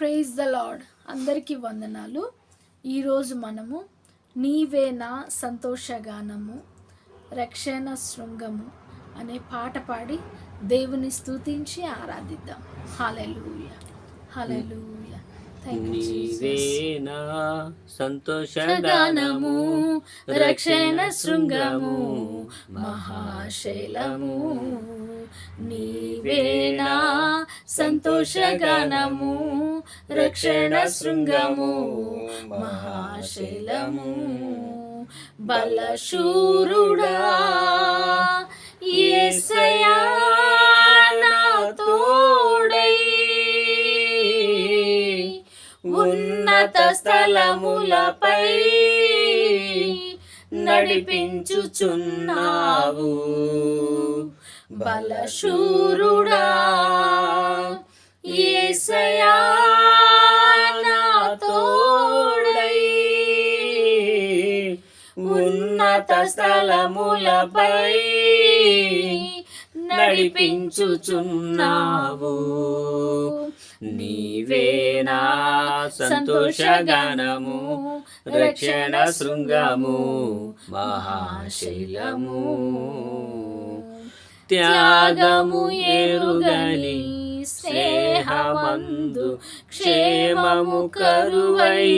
Praise the lord అందరికీ వందనాలు. ఈరోజు మనము నీవే నా సంతోషగానము రక్షణ శృంగము అనే పాట పాడి దేవుని స్తుతించి ఆరాధిద్దాం. హల్లెలూయ హల్లెలూయ థ్యాంక్ యూ నీవేనా సంతోషగానము రక్షణ శృంగము మహాశైలము. నీవేనా సంతోషగానము రక్షణ శృంగము మహాశైలము. బలశూరుడా యేసయ్యా నా తోడై. ఉన్నత స్థలములపై నడిపించుచున్నావు. బలశూరుడా నా తోడై ఉన్నత స్థలములపై నడిపించుచున్నావు. నీవేనా సంతోషగానము రక్షణ శృంగము మహాశైలము. త్యాగము ఎరుగని స్నేహమందు క్షేమము కరువై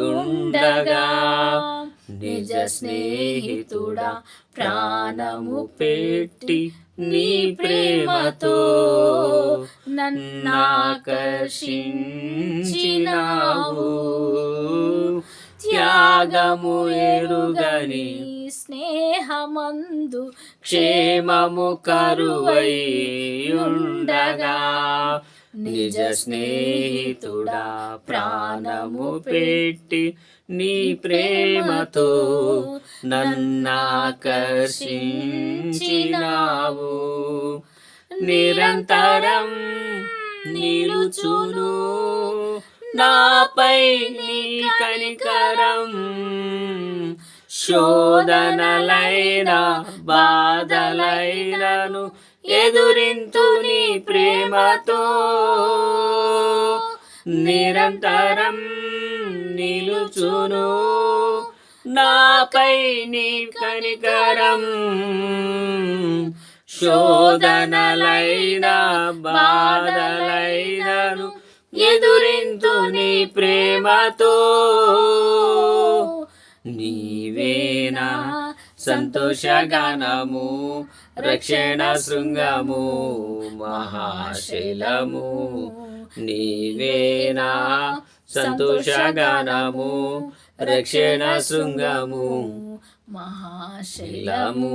ఉండగా. నిజ స్నేహితుడా ప్రాణము పెట్టి నీ ప్రేమతో నన్నాకర్షించినావు త్యాగము ఎరుగని స్నేహమందు క్షేమము కరువై ఉండగా. నిజ స్నేహితుడా ప్రాణము పెట్టి నీ ప్రేమతో నన్నాకర్షించినావు నిరంతరం నిలుచును నాపై నీ కనికరం. శోధనలైన బాధలైనను ఎదురింతు నీ ప్రేమతో. నిరంతరం నిలుచును నాపై నీ కనికరం. శోధనలైన బాధలైనను ఎదురింతు నీ ప్రేమతో. నీవేనా సంతోషగానము రక్షణ శృంగము మహాశైలము. నీవేనా సంతోషగానము రక్షణ శృంగము మహాశైలము.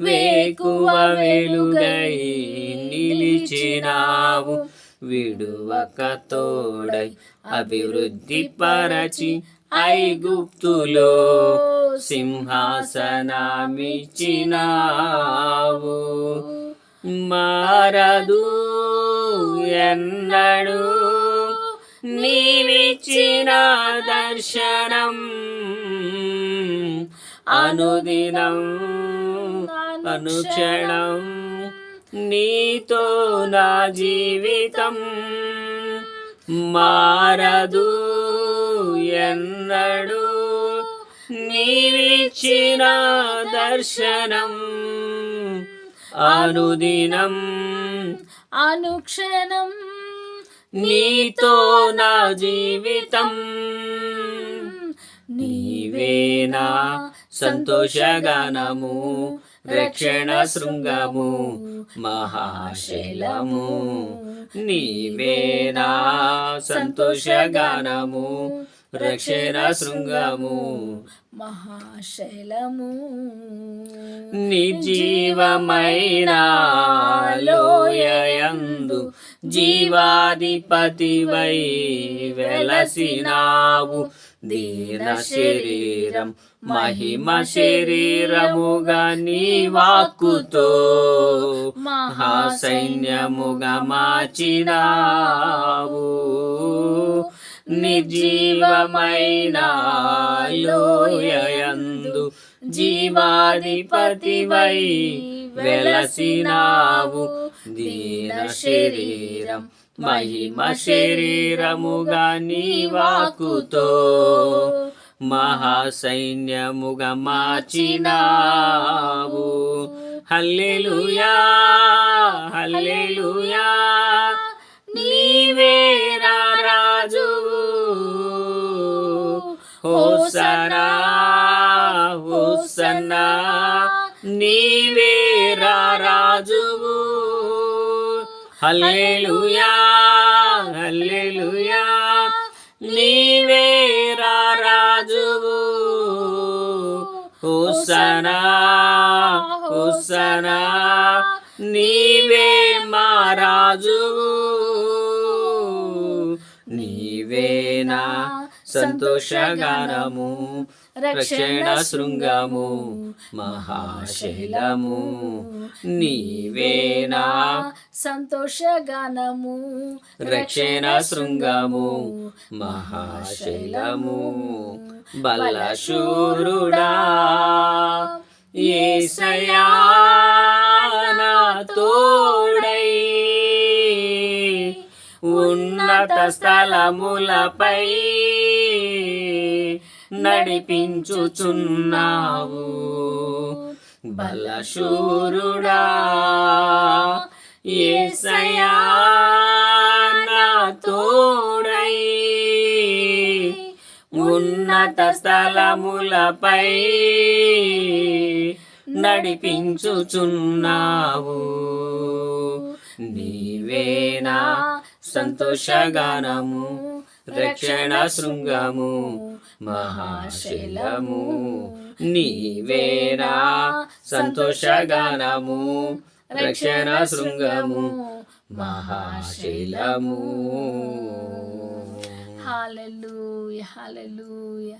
వేకువ వెలుగై నిలిచినావు. విడువక తోడై అభివృద్ధి పరచి ఐగుప్తులో సింహాసనమిచ్చినావు. మారదు ఎన్నడు నీవిచ్చిన దర్శనం అనుదినం అనుక్షణం నీతో నా జీవితం మారదు ఎన్నడు. నీవిచ్చిన దర్శనం అనుదినం అనుక్షణం నీతో నా జీవితం. నీవేనా సంతోషగానము రక్షణ శృంగము మహాశైలము. నీవేనా సంతోషగానము రక్షణ శృంగము. మహాశైలము. నిర్జీవమైన లోయయందు జీవాధిపతివై వెలసినావు. దీన శరీరం మహిమ శరీరముగా నీ వాక్కుతో మహాసైన్యముగా మార్చినావు. నిర్జీవమైన లోయందు జీవాధిపతివై వెలసినావు. దీన శరీరం మహిమ శరీరముగా నీ వాకుతో మహాసైన్యముగా మార్చినావు. హల్లెలూయా హల్లెలూయా. నీవేరా రాజువు. హల్లెలూయా హల్లెలూయా. నీవేరా రాజువు. హుసనా హుసనా నీవే మా రాజువు. నీవేనా సంతోషగానము రక్షణ శృంగము మహాశైలము. నీవేనా సంతోషగానము రక్షణ శృంగము మహాశైలము. బలశూరుడా ఏసయా ఉన్నత స్థలములపై నడిపించుచున్నావు. బలశూరుడా ఏసయా నా తోడై ఉన్నత స్థలములపై నడిపించుచున్నావు. నీవేనా సంతోషగానము రక్షణ శృంగము మహాశైలము. నీవేనా సంతోషగానము రక్షణ శృంగము మహాశైలము. హాలూయ హాలూయ